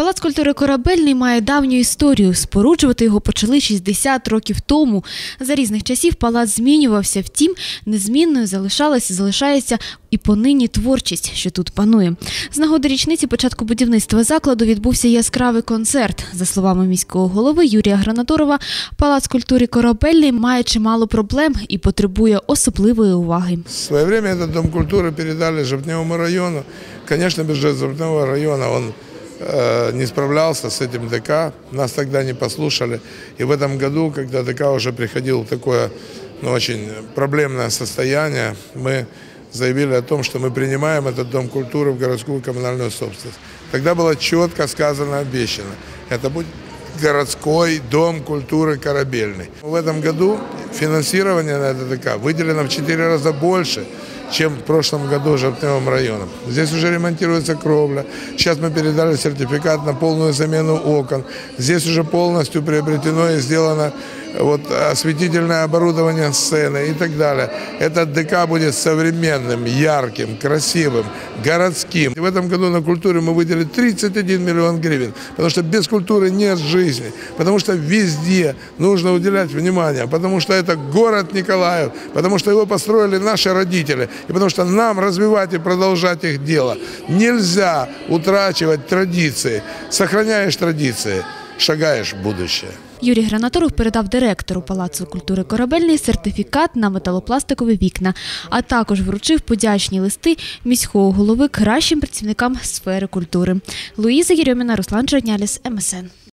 Палац культури Корабельний має давню історію. Споруджувати його почали 60 років тому. За різних часів палац змінювався, втім, незмінною залишалася, залишається і понині творчість, що тут панує. З нагоди річниці початку будівництва закладу відбувся яскравий концерт. За словами міського голови Юрія Гранаторова, палац культури Корабельний має чимало проблем і потребує особливої уваги. В свое время этот Дом культуры передали Жовтневому району. Конечно, бюджет Жовтневого района, он э, не справлялся с этим ДК. Нас тогда не послушали. И в этом году, когда ДК уже приходил в такое ну, очень проблемное состояние, мы заявили о том, что мы принимаем этот Дом культуры в городскую коммунальную собственность. Тогда было четко сказано, обещано. Это будет городской дом культуры корабельный. В этом году финансирование на ДК выделено в 4 раза больше, чем в прошлом году Жовтневым районом. Здесь уже ремонтируется кровля. Сейчас мы передали сертификат на полную замену окон. Здесь уже полностью приобретено и сделано вот, осветительное оборудование сцены и так далее. Этот ДК будет современным, ярким, красивым, городским. В этом году на культуре мы выделили 31 миллион гривен, потому что без культуры нет жизни, потому что везде нужно уделять внимание, потому что это город Николаев, потому что его построили наши родители, и потому что нам развивать и продолжать их дело. Нельзя утрачивать традиции. Сохраняешь традиции, шагаешь в будущее. Юрій Гранаторов передав директору Палацу культури Корабельний сертифікат на металопластикові вікна, а також вручив подячні листи міського голови кращим працівникам сфери культури. Луїза Єрьоміна, Руслан Черняліс, МСН.